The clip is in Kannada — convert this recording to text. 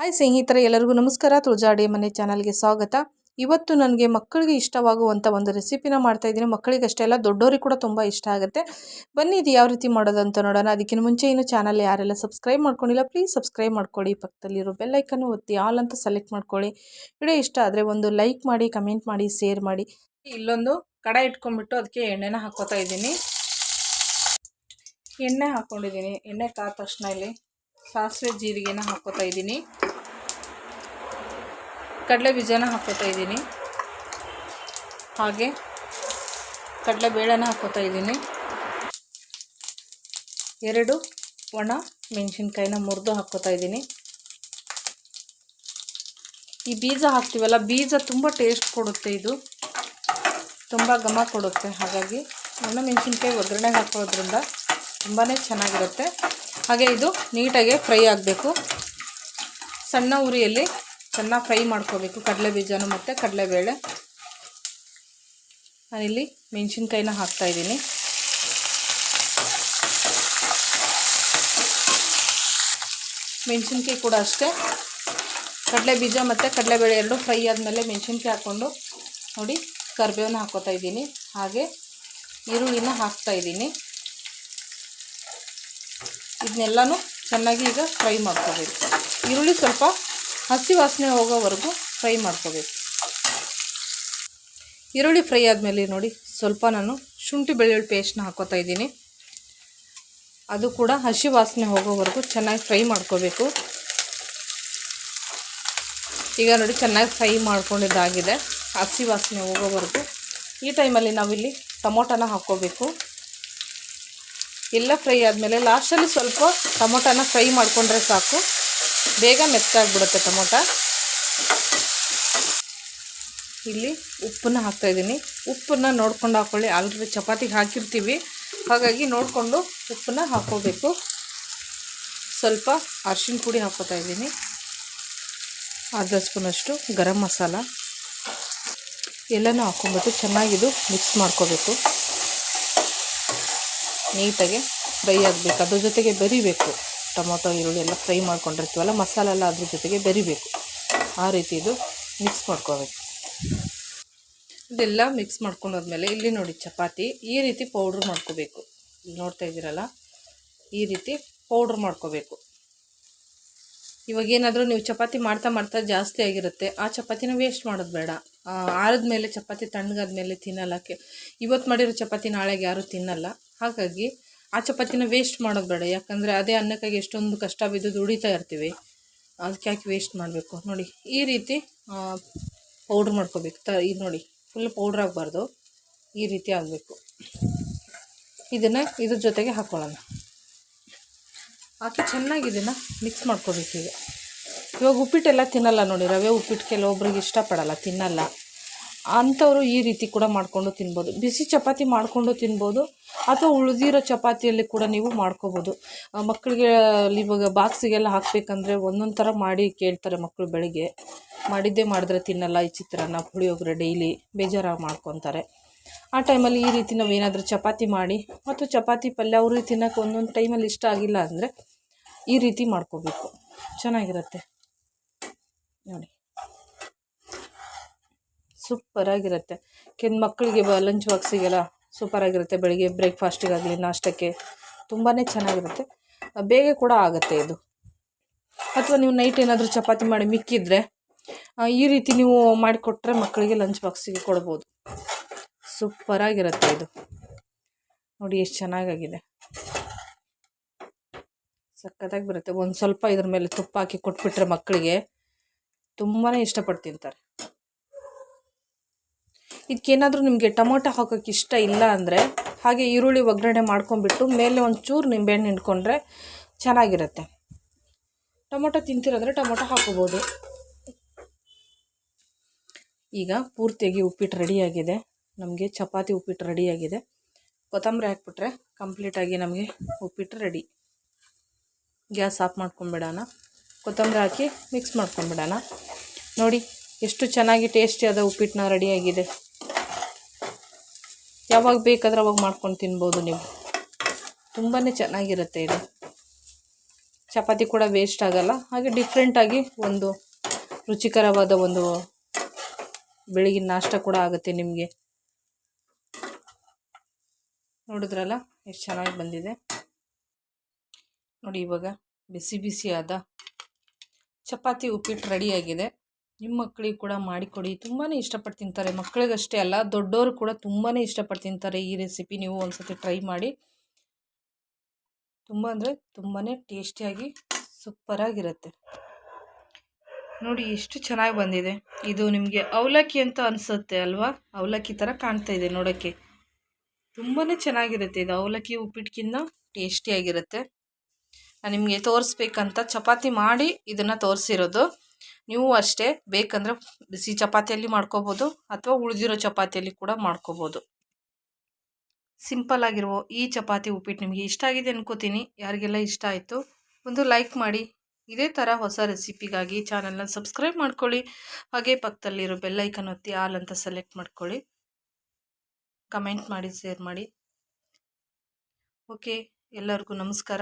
ಹಾಯ್ ಸ್ನೇಹಿತರೆ, ಎಲ್ಲರಿಗೂ ನಮಸ್ಕಾರ. ತುಳಜಾಡಿ ಮನೆ ಚಾನಲ್ಗೆ ಸ್ವಾಗತ. ಇವತ್ತು ನನಗೆ ಮಕ್ಕಳಿಗೆ ಇಷ್ಟವಾಗುವಂಥ ಒಂದು ರೆಸಿಪಿನ ಮಾಡ್ತಾ ಇದ್ದೀನಿ. ಮಕ್ಕಳಿಗೆ ಅಷ್ಟೇ ಅಲ್ಲ ದೊಡ್ಡವ್ರಿಗೆ ಕೂಡ ತುಂಬ ಇಷ್ಟ ಆಗುತ್ತೆ. ಬನ್ನಿ, ಇದು ಯಾವ ರೀತಿ ಮಾಡೋದು ಅಂತ ನೋಡೋಣ. ಅದಕ್ಕಿಂತ ಮುಂಚೆ ಇನ್ನು ಚಾನಲ್ ಯಾರೆಲ್ಲ ಸಬ್ಸ್ಕ್ರೈಬ್ ಮಾಡ್ಕೊಂಡಿಲ್ಲ, ಪ್ಲೀಸ್ ಸಬ್ಸ್ಕ್ರೈಬ್ ಮಾಡ್ಕೊಳ್ಳಿ. ಪಕ್ಕದಲ್ಲಿರೋ ಬೆಲ್ಲೈಕನ್ನು ಒತ್ತಿ ಆಲ್ ಅಂತ ಸೆಲೆಕ್ಟ್ ಮಾಡ್ಕೊಳ್ಳಿ. ವಿಡಿಯೋ ಇಷ್ಟ ಆದರೆ ಒಂದು ಲೈಕ್ ಮಾಡಿ, ಕಮೆಂಟ್ ಮಾಡಿ, ಶೇರ್ ಮಾಡಿ. ಇಲ್ಲೊಂದು ಕಡ ಇಟ್ಕೊಂಡ್ಬಿಟ್ಟು ಅದಕ್ಕೆ ಎಣ್ಣೆನ ಹಾಕೋತಾ ಇದ್ದೀನಿ. ಎಣ್ಣೆ ಹಾಕ್ಕೊಂಡಿದ್ದೀನಿ ಎಣ್ಣೆ ಕಾದ ತಕ್ಷಣ ಇಲ್ಲಿ ಸಾಸಿವೆ ಜೀರಿಗೆನ ಹಾಕೋತಾ ಇದ್ದೀನಿ. ಕಡಲೆ ಬೀಜನ ಹಾಕ್ಕೋತಾ ಇದ್ದೀನಿ. ಹಾಗೆ ಕಡಲೆ ಬೇಳೆನ ಹಾಕ್ಕೋತಾ ಇದ್ದೀನಿ. ಎರಡು ಒಣ ಮೆಣಸಿನ್ಕಾಯಿನ ಮುರಿದು ಹಾಕ್ಕೋತಾ ಇದ್ದೀನಿ. ಈ ಬೀಜ ಹಾಕ್ತೀವಲ್ಲ, ಬೀಜ ತುಂಬ ಟೇಸ್ಟ್ ಕೊಡುತ್ತೆ ಇದು. ತುಂಬ ಘಮ ಕೊಡುತ್ತೆ. ಹಾಗಾಗಿ ಒಣ ಮೆಣಸಿನ್ಕಾಯಿ ಒಗ್ಗರಣೆಗೆ ಹಾಕೋದ್ರಿಂದ ತುಂಬಾ ಚೆನ್ನಾಗಿರುತ್ತೆ. ಹಾಗೆ ಇದು ನೀಟಾಗಿ ಫ್ರೈ ಆಗಬೇಕು. ಸಣ್ಣ ಉರಿಯಲ್ಲಿ ಚೆನ್ನಾಗಿ ಫ್ರೈ ಮಾಡ್ಕೋಬೇಕು. ಕಡಲೆ ಬೀಜನೂ ಮತ್ತು ಕಡಲೆಬೇಳೆ. ನಾನಿಲ್ಲಿ ಮೆಣಸಿನ್ಕಾಯಿನ ಹಾಕ್ತಾಯಿದ್ದೀನಿ ಮೆಣಸಿನ್ಕಾಯಿ ಕೂಡ ಅಷ್ಟೇ. ಕಡಲೆ ಬೀಜ ಮತ್ತು ಕಡಲೆಬೇಳೆ ಎರಡು ಫ್ರೈ ಆದಮೇಲೆ ಮೆಣಸಿನ್ಕಾಯಿ ಹಾಕ್ಕೊಂಡು ನೋಡಿ ಕರಿಬೇವನ್ನ ಹಾಕೋತಾ ಇದ್ದೀನಿ. ಹಾಗೆ ಈರುಳ್ಳಿನ ಹಾಕ್ತಾ ಇದ್ದೀನಿ. ಇದನ್ನೆಲ್ಲನೂ ಚೆನ್ನಾಗಿ ಈಗ ಫ್ರೈ ಮಾಡ್ಕೋಬೇಕು. ಈರುಳ್ಳಿ ಸ್ವಲ್ಪ ಹಸಿ ವಾಸನೆ ಹೋಗೋವರೆಗೂ ಫ್ರೈ ಮಾಡ್ಕೋಬೇಕು. ಈರುಳ್ಳಿ ಫ್ರೈ ಆದಮೇಲೆ ನೋಡಿ, ಸ್ವಲ್ಪ ನಾನು ಶುಂಠಿ ಬೆಳ್ಳುಳ್ಳಿ ಪೇಸ್ಟ್ನ ಹಾಕೋತಾ ಇದ್ದೀನಿ. ಅದು ಕೂಡ ಹಸಿ ವಾಸನೆ ಹೋಗೋವರೆಗೂ ಚೆನ್ನಾಗಿ ಫ್ರೈ ಮಾಡ್ಕೋಬೇಕು. ಈಗ ನೋಡಿ, ಚೆನ್ನಾಗಿ ಫ್ರೈ ಮಾಡ್ಕೊಂಡಿದ್ದಾಗಿದೆ. ಹಸಿ ವಾಸನೆ ಹೋಗೋವರೆಗೂ. ಈ ಟೈಮಲ್ಲಿ ನಾವಿಲ್ಲಿ ಟೊಮೊಟೊನ ಹಾಕ್ಕೋಬೇಕು ಎಲ್ಲ ಫ್ರೈ ಆದಮೇಲೆ ಲಾಸ್ಟಲ್ಲಿ ಸ್ವಲ್ಪ ಟೊಮೊಟೊನ ಫ್ರೈ ಮಾಡಿಕೊಂಡ್ರೆ ಸಾಕು. ಬೇಗ ಮೆತ್ತಾಗ್ಬಿಡುತ್ತೆ ಟೊಮೊಟ. ಇಲ್ಲಿ ಉಪ್ಪನ್ನ ಹಾಕ್ತಾಯಿದ್ದೀನಿ ಉಪ್ಪನ್ನು ನೋಡ್ಕೊಂಡು ಹಾಕ್ಕೊಳ್ಳಿ ಆಲ್ರೆಡಿ ಚಪಾತಿಗೆ ಹಾಕಿರ್ತೀವಿ. ಹಾಗಾಗಿ ನೋಡಿಕೊಂಡು ಉಪ್ಪನ್ನ ಹಾಕ್ಕೋಬೇಕು ಸ್ವಲ್ಪ ಅರ್ಶಿಣ ಪುಡಿ ಹಾಕ್ಕೋತಾ ಇದ್ದೀನಿ. ಅರ್ಧ ಸ್ಪೂನಷ್ಟು ಗರಂ ಮಸಾಲ. ಎಲ್ಲನೂ ಹಾಕ್ಕೊಂಬಿಟ್ಟು ಚೆನ್ನಾಗಿದು ಮಿಕ್ಸ್ ಮಾಡ್ಕೋಬೇಕು. ನೀಟಾಗಿ ಫ್ರೈ ಆಗಬೇಕು. ಅದ್ರ ಜೊತೆಗೆ ಬೆರಿಬೇಕು. ಟೊಮೊಟೊ, ಈರುಳ್ಳಿ ಎಲ್ಲ ಫ್ರೈ ಮಾಡ್ಕೊಂಡಿರ್ತೀವಲ್ಲ ಮಸಾಲೆ ಎಲ್ಲ ಅದ್ರ ಜೊತೆಗೆ ಬೆರಿಬೇಕು. ಆ ರೀತಿ ಇದು ಮಿಕ್ಸ್ ಮಾಡ್ಕೋಬೇಕು. ಇದೆಲ್ಲ ಮಿಕ್ಸ್ ಮಾಡ್ಕೊಂಡೋದ್ಮೇಲೆ ಇಲ್ಲಿ ನೋಡಿ ಚಪಾತಿ, ಈ ರೀತಿ ಪೌಡ್ರ್ ಮಾಡ್ಕೋಬೇಕು. ನೋಡ್ತಾ ಇದ್ದೀರಲ್ಲ, ಈ ರೀತಿ ಪೌಡ್ರ್ ಮಾಡ್ಕೋಬೇಕು. ಇವಾಗ ಏನಾದರೂ ನೀವು ಚಪಾತಿ ಮಾಡ್ತಾ ಮಾಡ್ತಾ ಜಾಸ್ತಿ ಆಗಿರುತ್ತೆ, ಆ ಚಪಾತಿನ ವೇಸ್ಟ್ ಮಾಡೋದು ಬೇಡ. ಆರದ ಮೇಲೆ ಚಪಾತಿ ತಣ್ಣಗಾದ ಮೇಲೆ ತಿನ್ನಲ್ಲ ಇವತ್ತು ಮಾಡಿರೋ ಚಪಾತಿ ನಾಳೆಗೆ ಯಾರೂ ತಿನ್ನಲ್ಲ. ಹಾಗಾಗಿ ಆ ಚಪಾತಿನ ವೇಸ್ಟ್ ಮಾಡೋದು ಬೇಡ. ಯಾಕಂದರೆ ಅದೇ ಅನ್ನಕ್ಕಾಗಿ ಎಷ್ಟೊಂದು ಕಷ್ಟ ಬಿದ್ದು ದುಡಿತಾ ಇರ್ತೀವಿ. ಅದಕ್ಕೆ ಯಾಕೆ ವೇಸ್ಟ್ ಮಾಡಬೇಕು? ನೋಡಿ, ಈ ರೀತಿ ಪೌಡ್ರ್ ಮಾಡ್ಕೋಬೇಕು. ತ, ಇದು ನೋಡಿ ಫುಲ್ ಪೌಡ್ರ್ ಆಗಬಾರ್ದು. ಈ ರೀತಿ ಆಗಬೇಕು. ಇದನ್ನು ಇದ್ರ ಜೊತೆಗೆ ಹಾಕ್ಕೊಳ್ಳೋಣ ಹಾಕಿ ಚೆನ್ನಾಗಿ ಇದನ್ನು ಮಿಕ್ಸ್ ಮಾಡ್ಕೋಬೇಕು ಈಗ. ಇವಾಗ ಉಪ್ಪಿಟ್ಟೆಲ್ಲ ತಿನ್ನಲ್ಲ ನೋಡಿ, ರವೆ ಉಪ್ಪಿಟ್ಟು ಕೆಲವೊಬ್ರಿಗೆ ಇಷ್ಟಪಡಲ್ಲ, ತಿನ್ನಲ್ಲ. ಅಂಥವರು ಈ ರೀತಿ ಕೂಡ ಮಾಡಿಕೊಂಡು ತಿನ್ಬೋದು. ಬಿಸಿ ಚಪಾತಿ ಮಾಡಿಕೊಂಡು ತಿನ್ಬೋದು ಅಥವಾ ಉಳಿದಿರೋ ಚಪಾತಿಯಲ್ಲಿ ಕೂಡ ನೀವು ಮಾಡ್ಕೋಬೋದು. ಮಕ್ಕಳಿಗೆ ಇವಾಗ ಬಾಕ್ಸಿಗೆಲ್ಲ ಹಾಕಬೇಕಂದ್ರೆ ಒಂದೊಂದು ಥರ ಮಾಡಿ ಕೇಳ್ತಾರೆ ಮಕ್ಕಳು ಬೆಳಿಗ್ಗೆ. ಮಾಡಿದ್ದೇ ಮಾಡಿದ್ರೆ ತಿನ್ನಲ್ಲ ಈ ಚಿತ್ರಾನ್ನ, ಪುಳಿಯೋಗರೆ ಡೈಲಿ ಬೇಜಾರಾಗಿ ಮಾಡ್ಕೊತಾರೆ. ಆ ಟೈಮಲ್ಲಿ ಈ ರೀತಿ ನಾವು ಏನಾದರೂ ಚಪಾತಿ ಮಾಡಿ ಮತ್ತು ಚಪಾತಿ ಪಲ್ಯ ಅವ್ರಿಗೆ ತಿನ್ನೋಕೆ ಒಂದೊಂದು ಟೈಮಲ್ಲಿ ಇಷ್ಟ ಆಗಿಲ್ಲ ಅಂದರೆ ಈ ರೀತಿ ಮಾಡ್ಕೋಬೇಕು. ಚೆನ್ನಾಗಿರುತ್ತೆ. ನೋಡಿ. ಸೂಪರಾಗಿರುತ್ತೆ ಕೆಲ ಮಕ್ಕಳಿಗೆ ಬ ಲಂಚ್ ಬಾಕ್ಸಿಗೆಲ್ಲ ಸೂಪರಾಗಿರುತ್ತೆ ಬೆಳಿಗ್ಗೆ ಬ್ರೇಕ್ಫಾಸ್ಟಿಗಾಗಲಿ ನಾಷ್ಟಕ್ಕೆ ತುಂಬಾ ಚೆನ್ನಾಗಿರುತ್ತೆ. ಬೇಗ ಕೂಡ ಆಗುತ್ತೆ ಇದು. ಅಥವಾ ನೀವು ನೈಟ್ ಏನಾದರೂ ಚಪಾತಿ ಮಾಡಿ ಮಿಕ್ಕಿದ್ರೆ ಈ ರೀತಿ ನೀವು ಮಾಡಿಕೊಟ್ರೆ ಮಕ್ಕಳಿಗೆ ಲಂಚ್ ಬಾಕ್ಸಿಗೆ ಕೊಡ್ಬೋದು. ಸೂಪರಾಗಿರುತ್ತೆ ಇದು. ನೋಡಿ ಎಷ್ಟು ಚೆನ್ನಾಗಾಗಿದೆ. ಸಖತ್ತಾಗಿ ಬರುತ್ತೆ. ಒಂದು ಸ್ವಲ್ಪ ಇದ್ರ ಮೇಲೆ ತುಪ್ಪ ಹಾಕಿ ಕೊಟ್ಬಿಟ್ರೆ ಮಕ್ಕಳಿಗೆ ತುಂಬಾ ಇಷ್ಟಪಟ್ಟು ತಿಂತಾರೆ. ಇದಕ್ಕೇನಾದರೂ ನಿಮಗೆ ಟೊಮೊಟೊ ಹಾಕೋಕ್ಕೆ ಇಷ್ಟ ಇಲ್ಲ ಅಂದರೆ ಹಾಗೆ ಈರುಳ್ಳಿ ಒಗ್ಗರಣೆ ಮಾಡ್ಕೊಂಬಿಟ್ಟು ಮೇಲೆ ಒಂಚೂರು ನಿಂಬೆಹಣ್ಣು ಹಿಂಡ್ಕೊಂಡ್ರೆ ಚೆನ್ನಾಗಿರುತ್ತೆ. ಟೊಮೊಟೊ ತಿಂತಿರೋದ್ರೆ ಟೊಮೊಟೊ ಹಾಕೋಬೋದು. ಈಗ ಪೂರ್ತಿಯಾಗಿ ಉಪ್ಪಿಟ್ಟು ರೆಡಿಯಾಗಿದೆ ನಮಗೆ ಚಪಾತಿ ಉಪ್ಪಿಟ್ಟು ರೆಡಿಯಾಗಿದೆ ಕೊತ್ತಂಬರಿ ಹಾಕ್ಬಿಟ್ರೆ ಕಂಪ್ಲೀಟಾಗಿ ನಮಗೆ ಉಪ್ಪಿಟ್ಟು ರೆಡಿ. ಗ್ಯಾಸ್ ಆಫ್ ಮಾಡ್ಕೊಂಬಿಡೋಣ. ಕೊತ್ತಂಬರಿ ಹಾಕಿ ಮಿಕ್ಸ್ ಮಾಡ್ಕೊಂಬಿಡೋಣ. ನೋಡಿ, ಎಷ್ಟು ಚೆನ್ನಾಗಿ ಟೇಸ್ಟಿಯಾದ ಉಪ್ಪಿಟ್ಟನ್ನ ರೆಡಿಯಾಗಿದೆ ಯಾವಾಗ ಬೇಕಾದ್ರೆ ಅವಾಗ ಮಾಡ್ಕೊಂಡು ತಿನ್ಬೋದು ನೀವು. ತುಂಬಾ ಚೆನ್ನಾಗಿರುತ್ತೆ ಇದು. ಚಪಾತಿ ಕೂಡ ವೇಸ್ಟ್ ಆಗಲ್ಲ. ಹಾಗೆ ಡಿಫ್ರೆಂಟಾಗಿ ಒಂದು ರುಚಿಕರವಾದ ಒಂದು ಬೆಳಗಿನ ನಾಷ್ಟ ಕೂಡ ಆಗುತ್ತೆ ನಿಮಗೆ. ನೋಡಿದ್ರಲ್ಲ? ಎಷ್ಟು ಚೆನ್ನಾಗಿ ಬಂದಿದೆ. ನೋಡಿ ಇವಾಗ ಬಿಸಿ ಬಿಸಿಯಾದ ಚಪಾತಿ ಉಪ್ಪಿಟ್ಟು ರೆಡಿಯಾಗಿದೆ ನಿಮ್ಮ ಮಕ್ಕಳಿಗೆ ಕೂಡ ಮಾಡಿಕೊಡಿ. ತುಂಬಾ ಇಷ್ಟಪಟ್ಟು ತಿಂತಾರೆ. ಮಕ್ಕಳಿಗಷ್ಟೇ ಅಲ್ಲ, ದೊಡ್ಡವರು ಕೂಡ ತುಂಬಾ ಇಷ್ಟಪಟ್ಟು ತಿಂತಾರೆ ಈ ರೆಸಿಪಿ ನೀವು ಒಂದ್ಸತಿ ಟ್ರೈ ಮಾಡಿ. ತುಂಬ ಅಂದರೆ ತುಂಬಾ ಟೇಸ್ಟಿಯಾಗಿ ಸೂಪರಾಗಿರುತ್ತೆ. ನೋಡಿ ಎಷ್ಟು ಚೆನ್ನಾಗಿ ಬಂದಿದೆ. ಇದು ನಿಮಗೆ ಅವಲಕ್ಕಿ ಅಂತ ಅನಿಸುತ್ತೆ ಅಲ್ವಾ? ಅವಲಕ್ಕಿ ಥರ ಕಾಣ್ತಾ ಇದೆ ನೋಡೋಕ್ಕೆ. ತುಂಬಾ ಚೆನ್ನಾಗಿರುತ್ತೆ ಇದು. ಅವಲಕ್ಕಿ ಉಪ್ಪಿಟ್ಟಕ್ಕಿಂತ ಟೇಸ್ಟಿಯಾಗಿರುತ್ತೆ. ನಾನು ನಿಮಗೆ ತೋರಿಸ್ಬೇಕಂತ ಚಪಾತಿ ಮಾಡಿ ಇದನ್ನು ತೋರಿಸಿರೋದು. ನೀವು ಅಷ್ಟೇ ಬೇಕಂದರೆ ಬಿಸಿ ಚಪಾತಿಯಲ್ಲಿ ಮಾಡ್ಕೋಬೋದು ಅಥವಾ ಉಳಿದಿರೋ ಚಪಾತಿಯಲ್ಲಿ ಕೂಡ ಮಾಡ್ಕೋಬೋದು. ಸಿಂಪಲ್ ಆಗಿರುವ ಈ ಚಪಾತಿ ಉಪ್ಪಿಟ್ಟು ನಿಮಗೆ ಇಷ್ಟ ಆಗಿದೆ ಅನ್ಕೋತೀನಿ. ಯಾರಿಗೆಲ್ಲ ಇಷ್ಟ ಆಯಿತು ಒಂದು ಲೈಕ್ ಮಾಡಿ. ಇದೇ ಥರ ಹೊಸ ರೆಸಿಪಿಗಾಗಿ ಚಾನಲ್ನ ಸಬ್ಸ್ಕ್ರೈಬ್ ಮಾಡ್ಕೊಳ್ಳಿ. ಹಾಗೆ ಪಕ್ಕದಲ್ಲಿರೋ ಬೆಲ್ಲೈಕನ್ ಒತ್ತಿ ಆಲ್ ಅಂತ ಸೆಲೆಕ್ಟ್ ಮಾಡ್ಕೊಳ್ಳಿ. ಕಮೆಂಟ್ ಮಾಡಿ, ಶೇರ್ ಮಾಡಿ. ಓಕೆ, ಎಲ್ಲರಿಗೂ ನಮಸ್ಕಾರ.